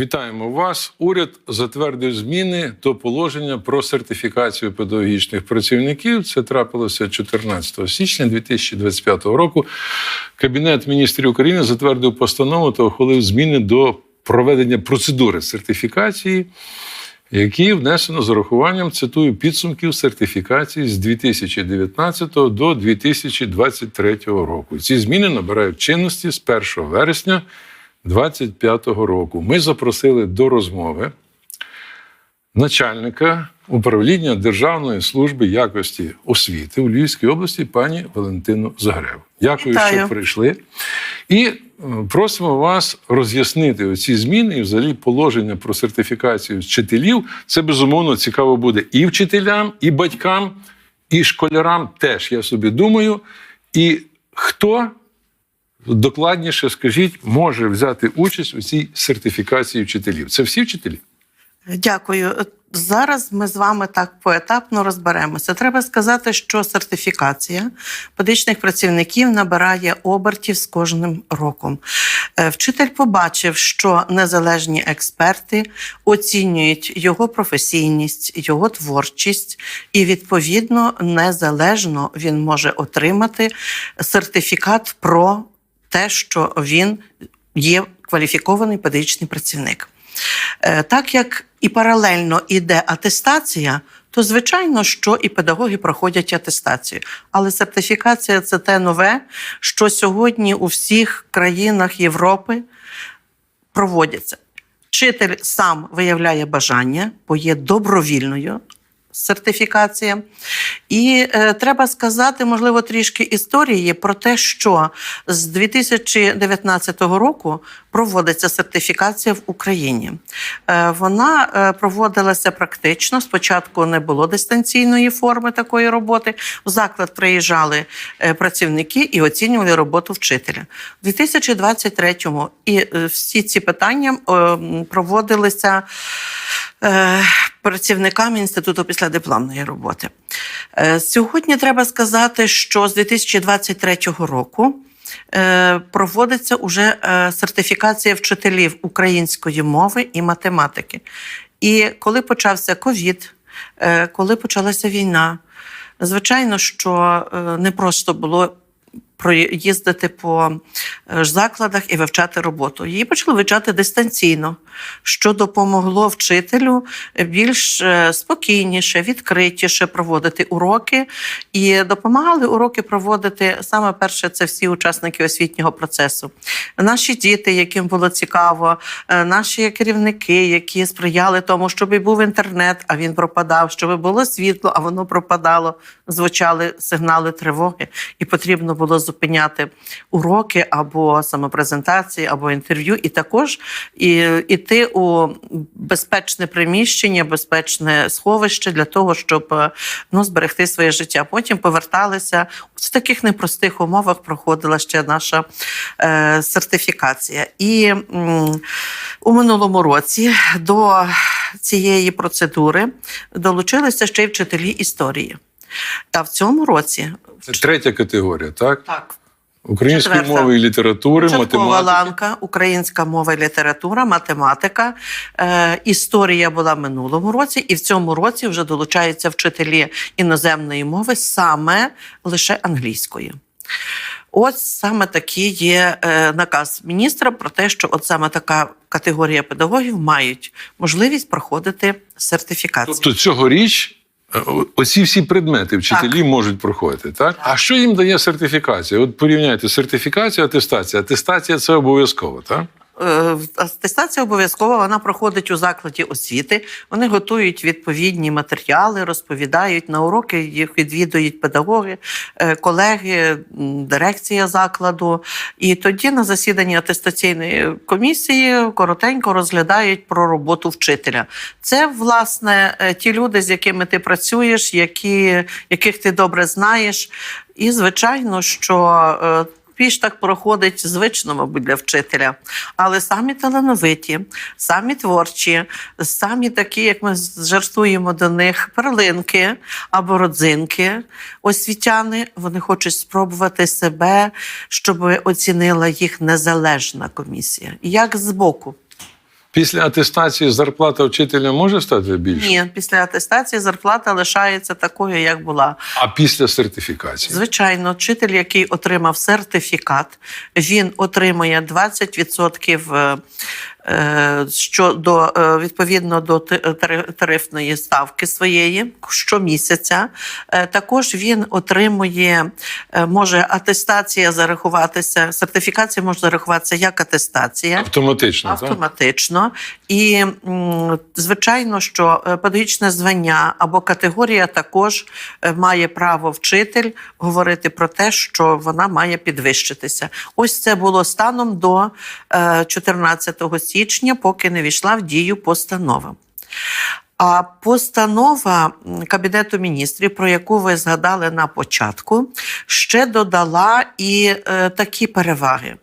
Вітаємо вас. Уряд затвердив зміни до положення про сертифікацію педагогічних працівників. Це трапилося 14 січня 2025 року. Кабінет міністрів України затвердив постанову та ухвалив зміни до проведення процедури сертифікації, які внесено з урахуванням цитую підсумків сертифікації з 2019 до 2023 року. Ці зміни набирають чинності з 1 вересня 2025 року. Ми запросили до розмови начальника управління Державної служби якості освіти у Львівській області пані Валентину Загреб. Дякую, Вітаю. що прийшли. І е, просимо вас роз'яснити оці зміни і взагалі положення про сертифікацію вчителів. Це безумовно цікаво буде і вчителям, і батькам, і школярам теж, я собі думаю. І хто докладніше скажіть, може взяти участь у цій сертифікації вчителів? Це всі вчителі? Дякую. Зараз ми з вами так поетапно розберемося. Треба сказати, що сертифікація педагогічних працівників набирає обертів з кожним роком. Е, Вчитель побачив, що незалежні експерти оцінюють його професійність, його творчість, і відповідно незалежно він може отримати сертифікат про те, що він є кваліфікований педагогічний працівник. Е, Так як і паралельно іде атестація, то звичайно, що і педагоги проходять атестацію. Але сертифікація це те нове, що сьогодні у всіх країнах Європи проводяться. Вчитель сам виявляє бажання, бо є добровільною сертифікація. І е, треба сказати, можливо, трішки історії про те, що з 2019 року проводиться сертифікація в Україні. Е, вона е, проводилася практично. Спочатку не було дистанційної форми такої роботи. В заклад приїжджали е, працівники і оцінювали роботу вчителя. У 2023-му і е, всі ці питання е, проводилися е, працівниками інституту післядипломної роботи. Е, Сьогодні треба сказати, що з 2023 року. е, Проводиться уже сертифікація вчителів української мови і математики. І коли почався ковід, коли почалася війна, звичайно, що не просто було проїздити по е, закладах і вивчати роботу. Її почали вивчати дистанційно, що допомогло вчителю більш е, спокійніше, відкритіше проводити уроки. І допомагали уроки проводити саме перше, це всі учасники освітнього процесу. Наші діти, яким було цікаво, е, наші керівники, які сприяли тому, щоб і був інтернет, а він пропадав, щоб було світло, а воно пропадало. Звучали сигнали тривоги, і потрібно було зупиняти уроки або самопрезентації, або інтерв'ю, і також і, іти у безпечне приміщення, безпечне сховище для того, щоб е, ну, зберегти своє життя. Потім поверталися в таких непростих умовах. Проходила ще наша е, сертифікація. І м, у минулому році до цієї процедури долучилися ще й вчителі історії. Та в цьому році Це третя категорія, так? так. Української Четверта. мови і літератури, Початкова математики. ланка, українська мова і література, математика. Е, історія була минулому році, і в цьому році вже долучаються вчителі іноземної мови саме лише англійської. Ось саме такий є е, наказ міністра про те, що от саме така категорія педагогів мають можливість проходити сертифікацію. Тобто цьогоріч оці всі предмети вчителі можуть проходити, так? А що їм дає сертифікація? От порівняйте сертифікацію, атестація. Атестація це обов'язково, так? Е, Атестація обов'язкова, вона проходить у закладі освіти. Вони готують відповідні матеріали, розповідають на уроки, їх відвідують педагоги, е, колеги, дирекція закладу. І тоді на засіданні атестаційної комісії коротенько розглядають про роботу вчителя. Це власне е, ті люди, з якими ти працюєш, які, яких ти добре знаєш. І звичайно, що більш так проходить звично, мабуть, для вчителя. Але самі талановиті, самі творчі, самі такі, як ми жартуємо до них, перлинки або родзинки, освітяни, вони хочуть спробувати себе, щоб оцінила їх незалежна комісія. Як збоку. Після атестації зарплата вчителя може стати більше? Ні, після атестації зарплата лишається такою, як була. А після сертифікації? Звичайно, вчитель, який отримав сертифікат, він отримує 20% е, е, щодо е, відповідно до тарифної ставки своєї щомісяця. Е, Також він отримує, е, може атестація зарахуватися, сертифікація може зарахуватися як атестація. Автоматично, так? І, звичайно, що е, педагогічне звання або категорія також е, має право вчитель говорити про те, що вона має підвищитися. Ось це було станом до е, 14 січня, поки не війшла в дію постанова. А постанова Кабінету міністрів, про яку ви згадали на початку, ще додала і е, такі переваги.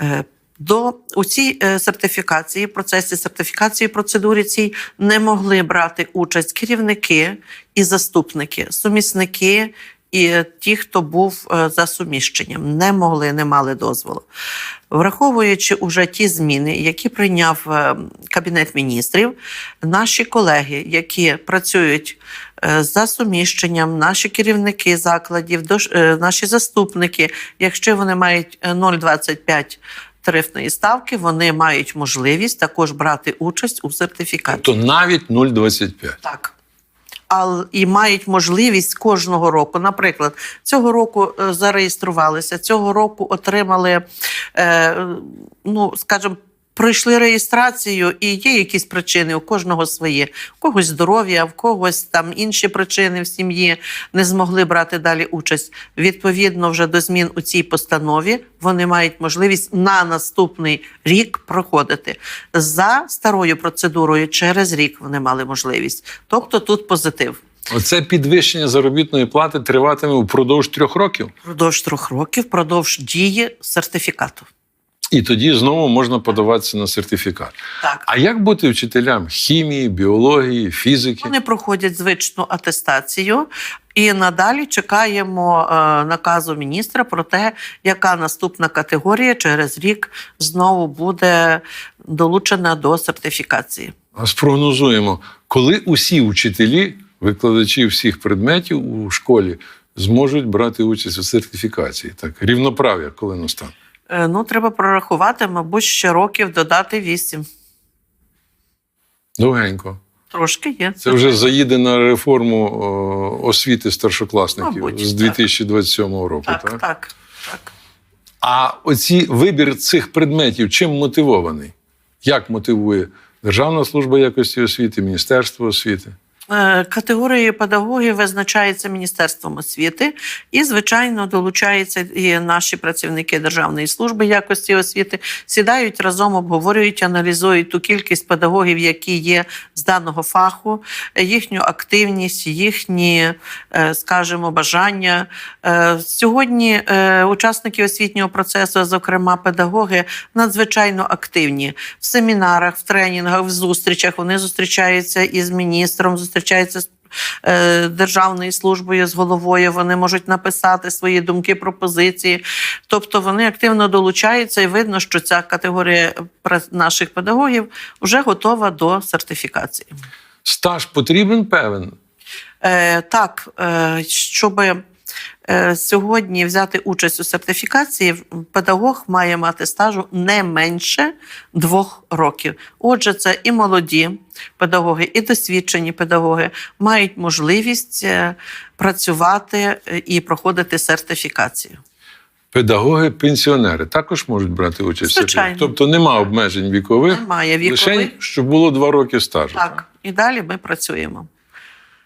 Е, до у цій е, сертифікації, процесі сертифікації процедурі цій не могли брати участь керівники і заступники, сумісники і ті, хто був е, за суміщенням, не могли, не мали дозволу. Враховуючи уже ті зміни, які прийняв е, Кабінет міністрів, наші колеги, які працюють е, за суміщенням, наші керівники закладів, наші заступники, якщо вони мають е, 0,25 тарифної ставки, вони мають можливість також брати участь у сертифікаті. То навіть 0,25. Так. І мають можливість кожного року. Наприклад, цього року е, зареєструвалися, цього року отримали, е, ну, скажімо, пройшли реєстрацію, і є якісь причини, у кожного свої. У когось здоров'я, в когось там інші причини в сім'ї не змогли брати далі участь. Відповідно, вже до змін у цій постанові вони мають можливість на наступний рік проходити. За старою процедурою через рік вони мали можливість. Тобто тут позитив. Оце підвищення заробітної плати триватиме впродовж трьох років. Впродовж трьох років, впродовж дії сертифікату. І тоді знову можна подаватися на сертифікат. Так. А як бути вчителям хімії, біології, фізики? Вони проходять звичну атестацію, і надалі чекаємо е, наказу міністра про те, яка наступна категорія через рік знову буде долучена до сертифікації. А спрогнозуємо, коли усі вчителі, викладачі всіх предметів у школі зможуть брати участь у сертифікації. Так, рівноправ'я, коли настане. Е, Ну, треба прорахувати, мабуть, ще років додати вісім. Довгенько. Трошки є. Це вже заїде на реформу о, освіти старшокласників Мабуть, з так. 2027 року. Так, так? так, так. А оці вибір цих предметів чим мотивований? Як мотивує Державна служба якості освіти, Міністерство освіти? Е, Категорії педагогів визначається Міністерством освіти, і, звичайно, долучаються і наші працівники Державної служби якості освіти, сідають разом, обговорюють, аналізують ту кількість педагогів, які є з даного фаху, їхню активність, їхні, е, скажімо, бажання. Е, Сьогодні учасники освітнього процесу, зокрема педагоги, надзвичайно активні в семінарах, в тренінгах, в зустрічах. Вони зустрічаються із міністром, зустрічаються з е, державною службою з головою. Вони можуть написати свої думки, пропозиції. Тобто вони активно долучаються, і видно, що ця категорія наших педагогів вже готова до сертифікації. Стаж потрібен певен. Е, так, е, щоб сьогодні взяти участь у сертифікації, педагог має мати стажу не менше двох років. Отже, це і молоді педагоги, і досвідчені педагоги мають можливість е, працювати е, і проходити сертифікацію. Педагоги-пенсіонери також можуть брати участь. Звичайно. Тобто нема обмежень вікових, Немає лише щоб було два роки стажу. Так, і далі ми працюємо.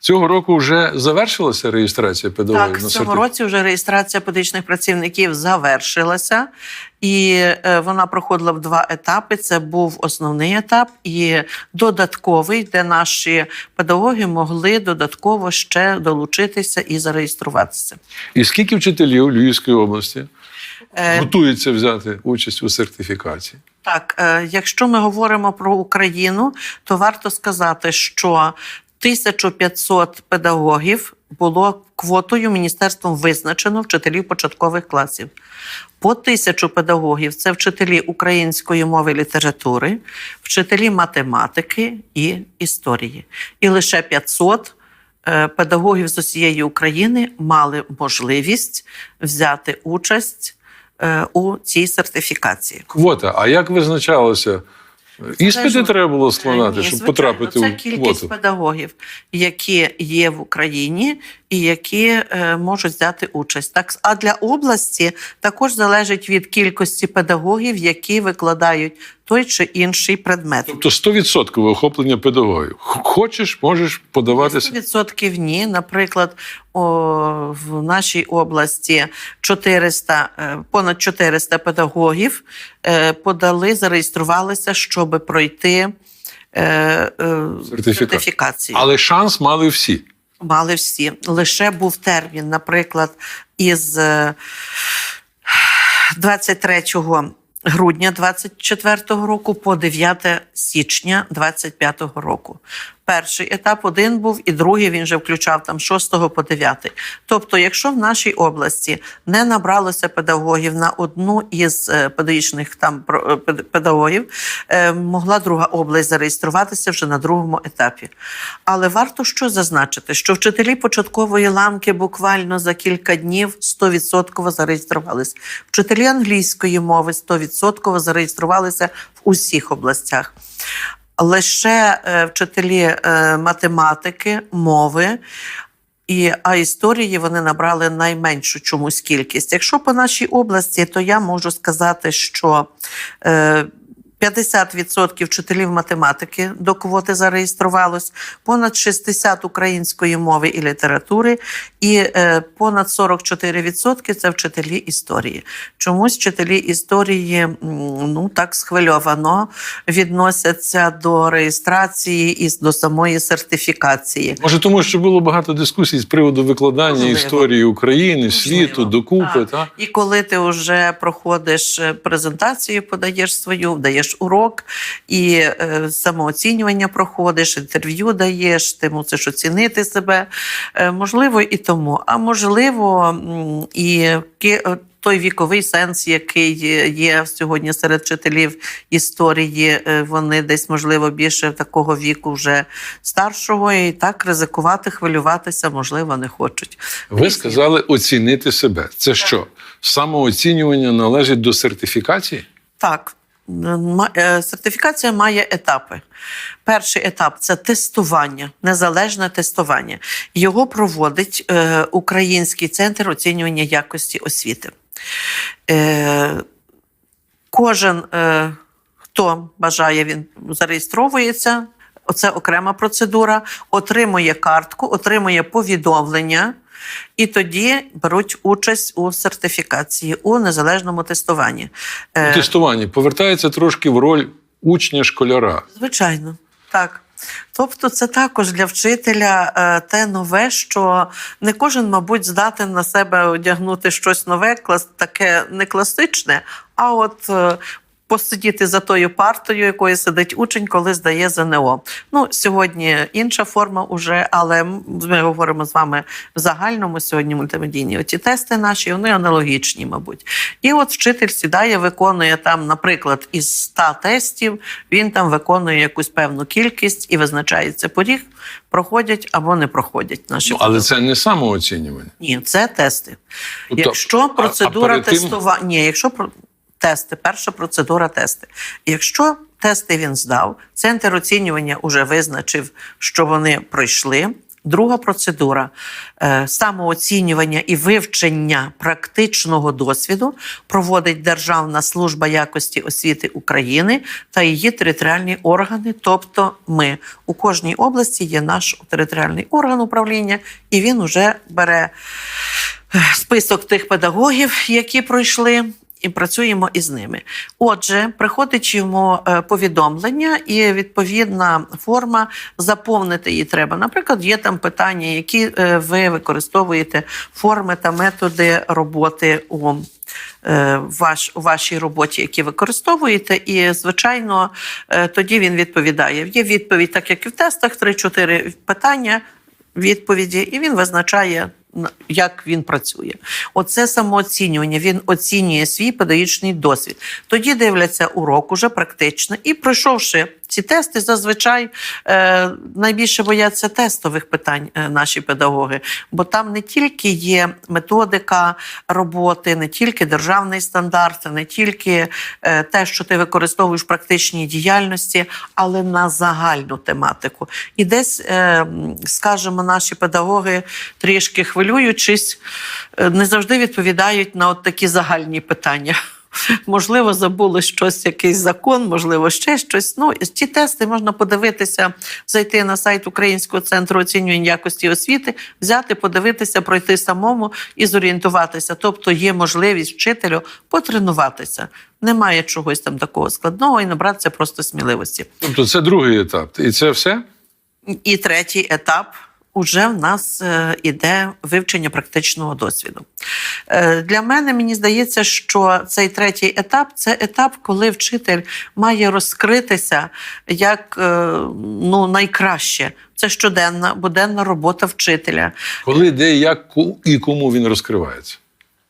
Цього року вже завершилася реєстрація педагогів Так, на цьому році вже реєстрація педагогічних працівників завершилася, і е, вона проходила в два етапи. Це був основний етап і додатковий, де наші педагоги могли додатково ще долучитися і зареєструватися. І скільки вчителів Львівської області Е, готуються взяти участь у сертифікації? Так, е, якщо ми говоримо про Україну, то варто сказати, що 1500 педагогів було квотою міністерством визначено вчителів початкових класів. По тисячу педагогів це вчителі української мови і літератури, вчителі математики і історії. І лише 500 е, педагогів з усієї України мали можливість взяти участь е, у цій сертифікації. Квота. А як визначалося? Іспити треба було складати, Ні, щоб потрапити це у кількість квоту. педагогів, які є в Україні і які е, можуть взяти участь. Так, а для області також залежить від кількості педагогів, які викладають той чи інший предмет. Тобто 100% охоплення педагогів. Хочеш, можеш подаватися. 100% ні. Наприклад, о, в нашій області 400, е, понад 400 педагогів е, подали, зареєструвалися, щоб пройти сертифікацію. Але шанс мали всі. Мали всі. Лише був термін, наприклад, із е, 23 грудня 24 року по 9 січня 25 року. Перший етап один був, і другий він вже включав там 6 по 9. Тобто, якщо в нашій області не набралося педагогів на одну із е, педагогічних там е, пед- педагогів, е, могла друга область зареєструватися вже на другому етапі. Але варто що зазначити, що вчителі початкової ланки буквально за кілька днів 100% зареєструвалися. Вчителі англійської мови 100% зареєструвалися в усіх областях. Лише е, вчителі е, математики, мови. І, а історії вони набрали найменшу чомусь кількість. Якщо по нашій області, то я можу сказати, що е, 50% вчителів математики до квоти зареєструвалось, понад 60 української мови і літератури, і е, понад 44% це вчителі історії. Чомусь вчителі історії ну так схвильовано відносяться до реєстрації і до самої сертифікації. Може, тому що було багато дискусій з приводу викладання Можливо. історії України, Можливо. світу, докупи. Так. Та? І коли ти вже проходиш е, презентацію, подаєш свою, даєш урок, і е, самооцінювання проходиш, інтерв'ю даєш, ти мусиш оцінити себе. Е, можливо, і тому. А можливо, і е, той віковий сенс, який є- сьогодні серед вчителів історії, вони десь, можливо, більше такого віку вже старшого, і так ризикувати, хвилюватися, можливо, не хочуть. Ви сказали оцінити себе. Це що? Самооцінювання належить до сертифікації? Так, сертифікація має етапи. Перший етап це тестування, незалежне тестування. Його проводить е, Український центр оцінювання якості освіти. Е, кожен, е, хто бажає, він зареєстровується. Це окрема процедура, отримує картку, отримує повідомлення, і тоді беруть участь у сертифікації у незалежному тестуванні. Е, У тестуванні повертається трошки в роль учня школяра. Звичайно, так. Тобто, це також для вчителя е, те нове, що не кожен, мабуть, здатен на себе одягнути щось нове, клас, таке не класичне, а от е, посидіти за тою партою, якою сидить учень, коли здає ЗНО. Ну, сьогодні інша форма уже, але ми говоримо з вами в загальному сьогодні мультимедійні. Оці тести наші, вони аналогічні, мабуть. І от вчитель сідає, виконує там, наприклад, із 100 тестів, він там виконує якусь певну кількість і визначається поріг, проходять або не проходять наші Ну, але це не самооцінювання. Ні, це тести. Тобто, якщо процедура а перед тим- тестування, ні, якщо тести, перша процедура тести. Якщо тести він здав, центр оцінювання вже визначив, що вони пройшли. Друга процедура е, самооцінювання і вивчення практичного досвіду проводить Державна служба якості освіти України та її територіальні органи, тобто ми. У кожній області є наш територіальний орган управління, і він вже бере е, список тих педагогів, які пройшли. І працюємо із ними. Отже, приходить йому е, повідомлення, і відповідна форма заповнити її треба. Наприклад, є там питання, які е, ви використовуєте форми та методи роботи у е, ваш, у вашій роботі, які використовуєте, і звичайно, тоді він відповідає. Є відповідь, так як і в тестах, 3-4 питання. відповіді, і він визначає. Як він працює, оце самооцінювання. Він оцінює свій педагогічний досвід. Тоді дивляться урок уже практично, і пройшовши ці тести, зазвичай е, найбільше бояться тестових питань е, наші педагоги, бо там не тільки є методика роботи, не тільки державний стандарт, не тільки е, те, що ти використовуєш в практичній діяльності, але на загальну тематику. І десь, е, скажімо, наші педагоги трішки хвилюючись, е, не завжди відповідають на от такі загальні питання. Можливо, забули щось, якийсь закон, можливо, ще щось. Ну, ці тести можна подивитися, зайти на сайт Українського центру оцінювання якості освіти, взяти, подивитися, пройти самому і зорієнтуватися. Тобто є можливість вчителю потренуватися. Немає чогось там такого складного і набратися просто сміливості. Тобто це другий етап. І це все? І третій етап. Уже в нас е, іде вивчення практичного досвіду. Е, для мене мені здається, що цей третій етап це етап, коли вчитель має розкритися як е, ну, найкраще. Це щоденна буденна робота вчителя. Коли, де, як і кому він розкривається?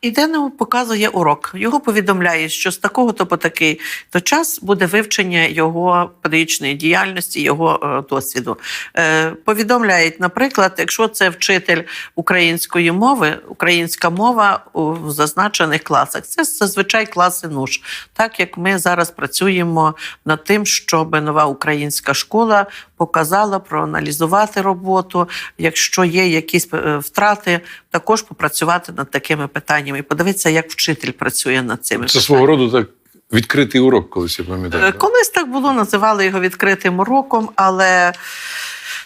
І Денному показує урок. Його повідомляє, що з такого то по такий то час буде вивчення його педагогічної діяльності, його е, досвіду. Е, повідомляють, наприклад, якщо це вчитель української мови, українська мова у зазначених класах, це зазвичай класи НУШ. Так як ми зараз працюємо над тим, щоб нова українська школа показала, проаналізувати роботу. Якщо є якісь е, втрати, також попрацювати над такими питаннями і подивитися, як вчитель працює над цими Це свого роду так відкритий урок, колись я пам'ятаю. Колись так було, називали його відкритим уроком, але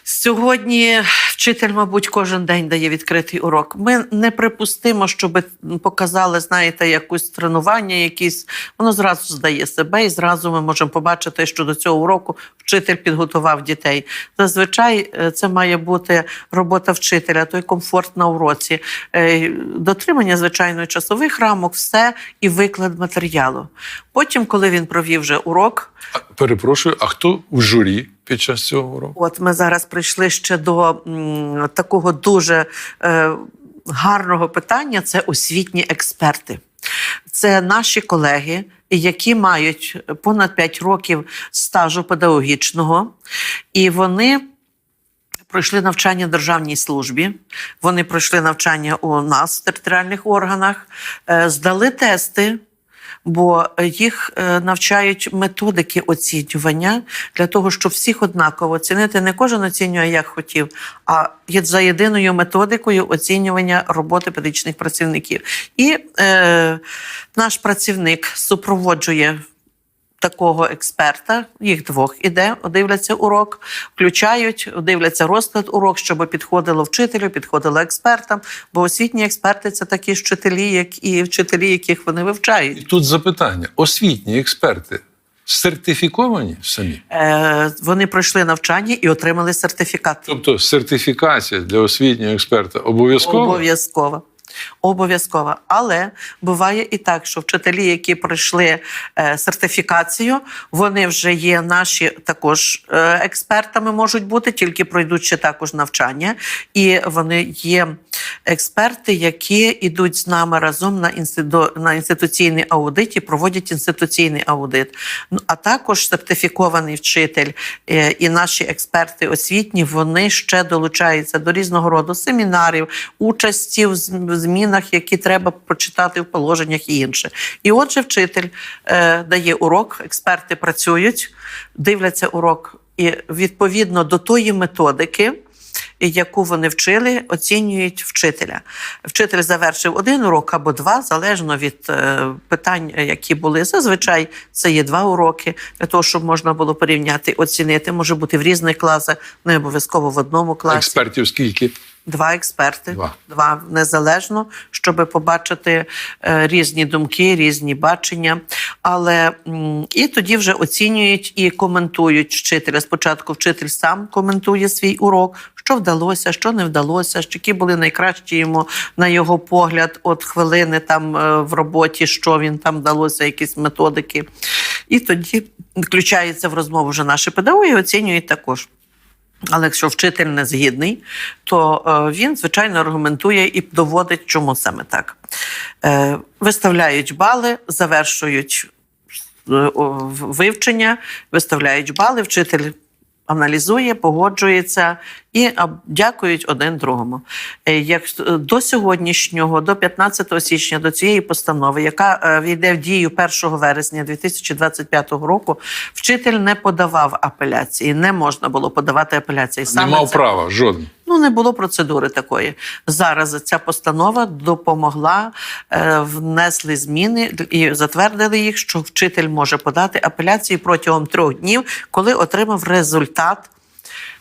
сьогодні вчитель, мабуть, кожен день дає відкритий урок. Ми не припустимо, щоб показали, знаєте, якусь тренування, якісь воно зразу здає себе, і зразу ми можемо побачити, що до цього уроку вчитель підготував дітей. Зазвичай е, це має бути робота вчителя, той комфорт на уроці, е, дотримання звичайно часових рамок, все і виклад матеріалу. Потім, коли він провів вже урок, Перепрошую, а хто в журі під час цього уроку? От ми зараз прийшли ще до м, такого дуже е, гарного питання: це освітні експерти. Це наші колеги, які мають понад 5 років стажу педагогічного, і вони. Пройшли навчання в державній службі, вони пройшли навчання у нас в територіальних органах, е, здали тести, бо їх е, навчають методики оцінювання для того, щоб всіх однаково оцінити. Не кожен оцінює як хотів, а за єдиною методикою оцінювання роботи педагогічних працівників. І е, наш працівник супроводжує. Такого експерта, їх двох іде, дивляться урок, включають, дивляться розклад урок, щоб підходило вчителю, підходило експертам. Бо освітні експерти це такі ж вчителі, як і вчителі, яких вони вивчають. І тут запитання: освітні експерти сертифіковані самі? Е, вони пройшли навчання і отримали сертифікат. Тобто сертифікація для освітнього експерта обов'язкова? Обов'язково. Обов'язково. Але буває і так, що вчителі, які пройшли е, сертифікацію, вони вже є наші також е, експертами, можуть бути, тільки пройдуть ще також навчання. І вони є експерти, які йдуть з нами разом на, інститу, на інституційний аудит і проводять інституційний аудит. Ну, а також сертифікований вчитель е, і наші експерти освітні, вони ще долучаються до різного роду семінарів, участі в змінах, які треба прочитати в положеннях і інше. І отже, вчитель е, дає урок, експерти працюють, дивляться урок і відповідно до тої методики. Яку вони вчили, оцінюють вчителя. Вчитель завершив один урок або два, залежно від е, питань, які були. Зазвичай це є два уроки для того, щоб можна було порівняти, оцінити. Може бути в різних класах, не обов'язково в одному класі. Експертів скільки? Два експерти, Два. два незалежно, щоб побачити е, різні думки, різні бачення. Але і тоді вже оцінюють і коментують вчителя. Спочатку вчитель сам коментує свій урок, що вдалося, що не вдалося, що які були найкращі йому на його погляд, от хвилини там е, в роботі, що він там вдалося, якісь методики. І тоді включаються в розмову вже наші педагоги, і оцінюють також. Але якщо вчитель не згідний, то е, він, звичайно, аргументує і доводить, чому саме так. Е, Виставляють бали, завершують е, вивчення, виставляють бали, вчитель аналізує, погоджується і дякують один другому. Е, Як е, до сьогоднішнього, до 15 січня, до цієї постанови, яка е, війде в дію 1 вересня 2025 року, вчитель не подавав апеляції, не можна було подавати апеляції. Не мав це- права жодного. Не було процедури такої. Зараз ця постанова допомогла, е, внесли зміни і затвердили їх, що вчитель може подати апеляцію протягом трьох днів, коли отримав результат,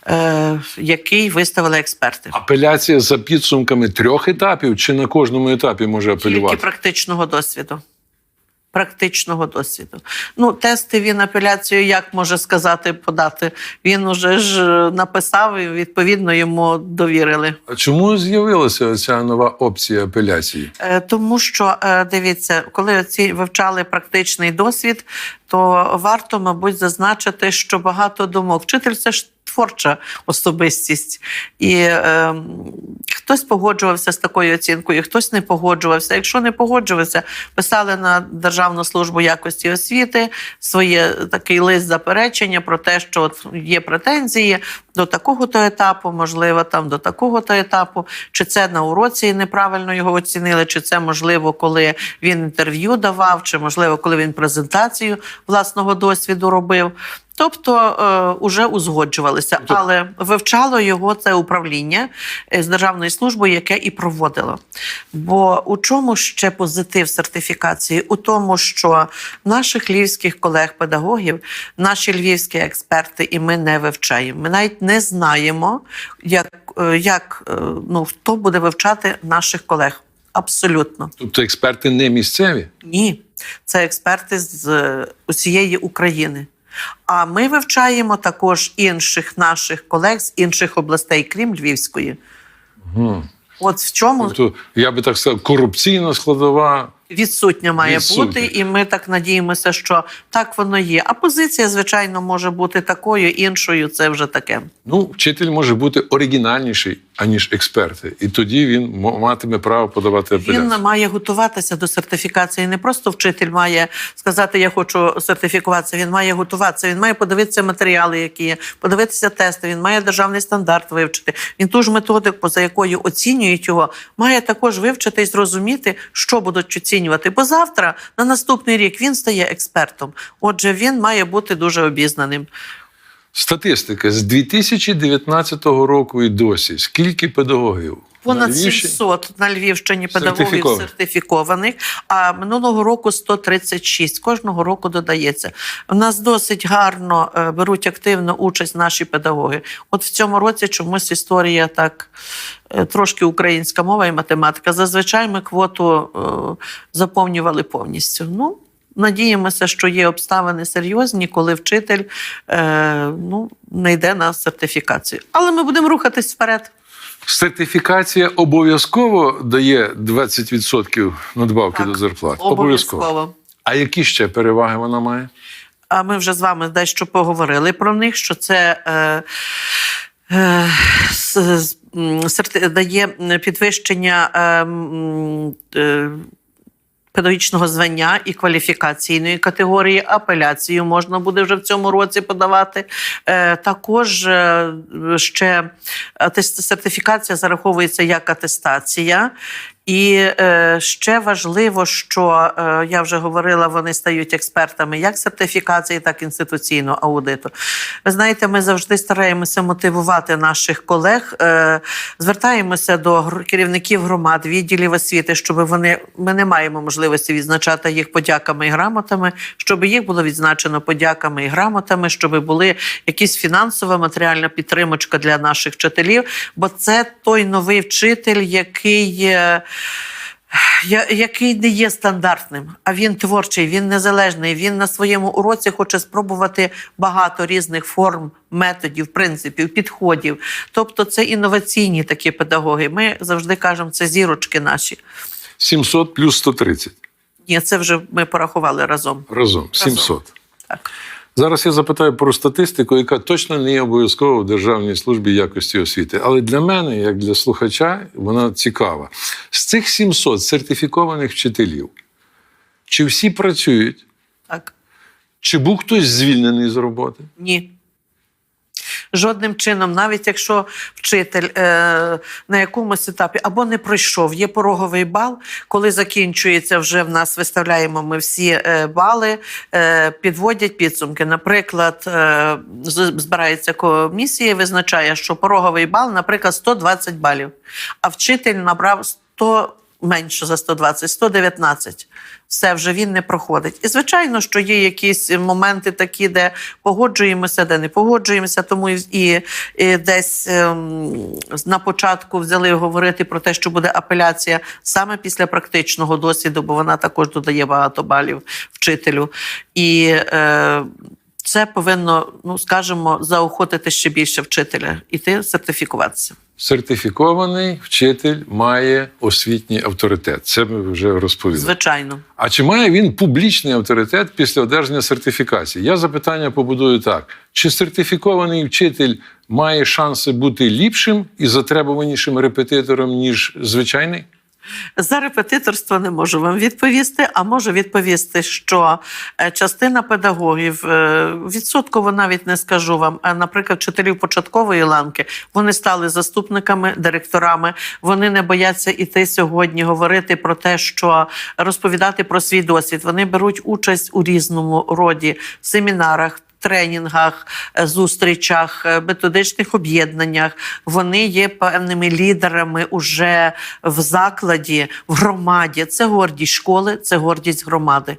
е, який виставили експерти. Апеляція за підсумками трьох етапів чи на кожному етапі може Тільки апелювати? практичного досвіду. Практичного досвіду. Ну, тести він апеляцію, як може сказати, подати. Він уже ж е, написав і відповідно йому довірили. А чому з'явилася ця нова опція апеляції? Е, Тому що е, дивіться, коли ці вивчали практичний досвід, то варто, мабуть, зазначити, що багато думок. Вчитель це ж творча особистість, і е, хтось погоджувався з такою оцінкою, хтось не погоджувався. Якщо не погоджувався, писали на Державну службу якості освіти своє такий лист заперечення про те, що от є претензії до такого-то етапу, можливо, там до такого-то етапу, чи це на уроці неправильно його оцінили, чи це можливо, коли він інтерв'ю давав, чи можливо, коли він презентацію власного досвіду робив. Тобто е, уже узгоджувалися, Тобто- але вивчало його це управління е, з державної служби, яке і проводило. Бо у чому ще позитив сертифікації? У тому, що наших львівських колег-педагогів, наші львівські експерти, і ми не вивчаємо. Ми навіть не знаємо, як, е, як е, ну, хто буде вивчати наших колег. Абсолютно. Тобто експерти не місцеві? Ні, це експерти з усієї України. А ми вивчаємо також інших наших колег з інших областей, крім Львівської. Угу. От в чому Тобто, я би так сказав, корупційна складова. Відсутня має Відсутня. бути, і ми так надіємося, що так воно є. А позиція, звичайно, може бути такою, іншою. Це вже таке. Ну, вчитель може бути оригінальніший, аніж експерти. І тоді він матиме право подавати апеляцію. Він має готуватися до сертифікації. Не просто вчитель має сказати, я хочу сертифікуватися. Він має готуватися. Він має подивитися матеріали, які є, подивитися тести. Він має державний стандарт вивчити. Він ту ж методику, за якою оцінюють його, має також вивчити і зрозуміти, що будуть оцінювати. Бо завтра, на наступний рік, він стає експертом. Отже, він має бути дуже обізнаним. Статистика з 2019 року і досі. Скільки педагогів? Понад на 700 на Львівщині педагогів Сертифікованих. сертифікованих, а минулого року 136. Кожного року додається. У нас досить гарно е, беруть активну участь наші педагоги. От в цьому році чомусь історія так е, трошки українська мова і математика. Зазвичай ми квоту е, заповнювали повністю. Ну, Надіємося, що є обставини серйозні, коли вчитель е, ну, не йде на сертифікацію. Але ми будемо рухатись вперед. Сертифікація обов'язково дає 20% надбавки Так, до зарплати. Обов'язково. А які ще переваги вона має? А ми вже з вами дещо поговорили про них, що це е, е, с- з- серти- дає підвищення е, е, педагогічного звання і кваліфікаційної категорії. Апеляцію можна буде вже в цьому році подавати. Е, також е, ще сертифікація зараховується як атестація. І е, ще важливо, що е, я вже говорила, вони стають експертами як сертифікації, так і інституційного аудиту. Ви знаєте, ми завжди стараємося мотивувати наших колег, е, звертаємося до керівників громад, відділів освіти, щоб вони ми не маємо можливості відзначати їх подяками і грамотами, щоб їх було відзначено подяками і грамотами, щоб були якісь фінансова матеріальна підтримочка для наших вчителів. Бо це той новий вчитель, який. Я- який не є стандартним, а він творчий, він незалежний. Він на своєму уроці хоче спробувати багато різних форм, методів, принципів, підходів. Тобто, це інноваційні такі педагоги. Ми завжди кажемо, це зірочки наші. 700 плюс 130. Ні, це вже ми порахували разом. Разом 700. Так. Зараз я запитаю про статистику, яка точно не є обов'язково в Державній службі якості освіти. Але для мене, як для слухача, вона цікава. З цих 700 сертифікованих вчителів, чи всі працюють, Так. чи був хтось звільнений з роботи? Ні. Жодним чином, навіть якщо вчитель е, на якомусь етапі або не пройшов, є пороговий бал, коли закінчується, вже в нас виставляємо ми всі е, бали, е, підводять підсумки. Наприклад, е, збирається комісія, визначає, що пороговий бал, наприклад, 120 балів, а вчитель набрав 100 менше за 120, 119. Все вже він не проходить. І звичайно, що є якісь моменти такі, де погоджуємося, де не погоджуємося. Тому і, і, десь ем, на початку взяли говорити про те, що буде апеляція саме після практичного досвіду, бо вона також додає багато балів вчителю. І е, це повинно, ну скажімо, заохотити ще більше вчителя іти сертифікуватися. Сертифікований вчитель має освітній авторитет. Це ми вже розповіли. Звичайно. А чи має він публічний авторитет після одержання сертифікації? Я запитання побудую так: чи сертифікований вчитель має шанси бути ліпшим і затребуванішим репетитором, ніж звичайний? За репетиторство не можу вам відповісти, а можу відповісти, що е, частина педагогів, е, відсотково навіть не скажу вам, а, наприклад, вчителів початкової ланки, вони стали заступниками, директорами. Вони не бояться іти сьогодні говорити про те, що розповідати про свій досвід. Вони беруть участь у різному роді семінарах. Тренінгах, е, зустрічах, е, методичних об'єднаннях вони є певними лідерами уже в закладі, в громаді. Це гордість школи, це гордість громади.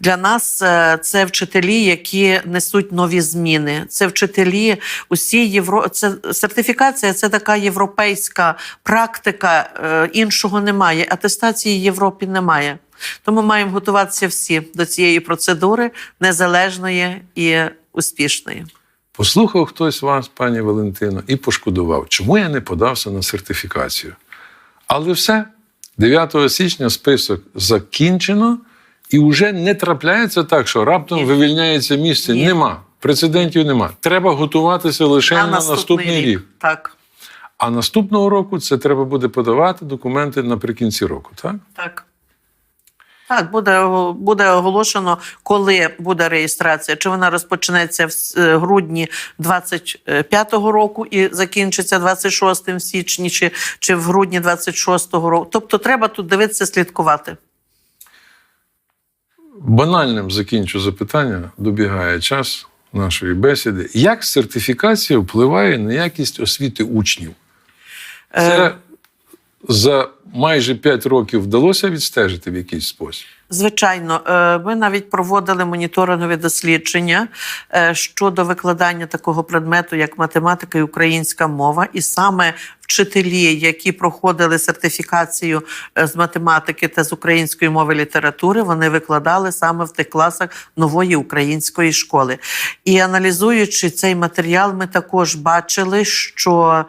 Для нас е, це вчителі, які несуть нові зміни. Це вчителі усі євро. Це сертифікація, це така європейська практика. Іншого немає. Атестації Європі немає. Тому маємо готуватися всі до цієї процедури незалежної і успішної. Послухав хтось вас, пані Валентино, і пошкодував, чому я не подався на сертифікацію. Але все, 9 січня список закінчено, і вже не трапляється так, що раптом Ні. вивільняється місце. Ні. Нема. Прецедентів нема. Треба готуватися лише на, наступний, рік. Так, А наступного року це треба буде подавати документи наприкінці року, так? так. Так, буде, буде оголошено, коли буде реєстрація. Чи вона розпочнеться в е, грудні 25-го року і закінчиться 26 січні, чи, чи в грудні 26-го року. Тобто треба тут дивитися, слідкувати. Банальним закінчу запитання, добігає час нашої бесіди. Як сертифікація впливає на якість освіти учнів? Це Е, за майже 5 років вдалося відстежити в якийсь спосіб. Звичайно, е, ми навіть проводили моніторингові дослідження е, щодо викладання такого предмету, як математика і українська мова, і саме вчителі, які проходили сертифікацію е, з математики та з української мови літератури, вони викладали саме в тих класах нової української школи. І аналізуючи цей матеріал, ми також бачили, що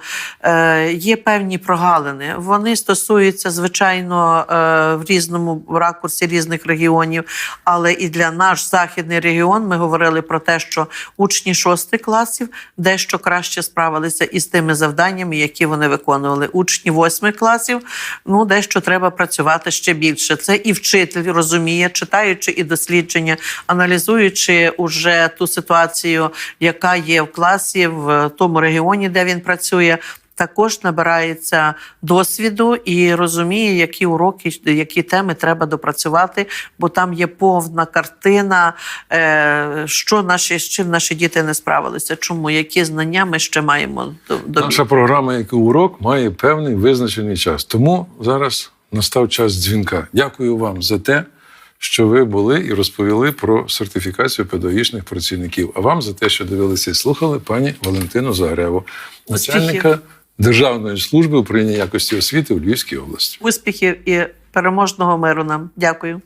є певні прогалини. Вони стосуються, звичайно, е, в різному ракурсі різних регіонів. Але і для наш західний регіон ми говорили про те, що учні шостих класів дещо краще справилися із тими завданнями, які вони виконували. Учні восьмих класів, ну дещо треба працювати ще більше. Це і вчитель розуміє, читаючи і дослідження, аналізуючи уже ту ситуацію, яка є в класі в тому регіоні, де він працює. Також набирається досвіду і розуміє, які уроки, які теми треба допрацювати, бо там є повна картина, е, що наші з чим наші діти не справилися. Чому які знання ми ще маємо до. Наша програма, як і урок, має певний визначений час. Тому зараз настав час дзвінка. Дякую вам за те, що ви були і розповіли про сертифікацію педагогічних працівників. А вам за те, що дивилися і слухали пані Валентину Загреву, Успіхів. начальника Державної служби управління якості освіти у Львівській області. успіхів і переможного миру нам. Дякую.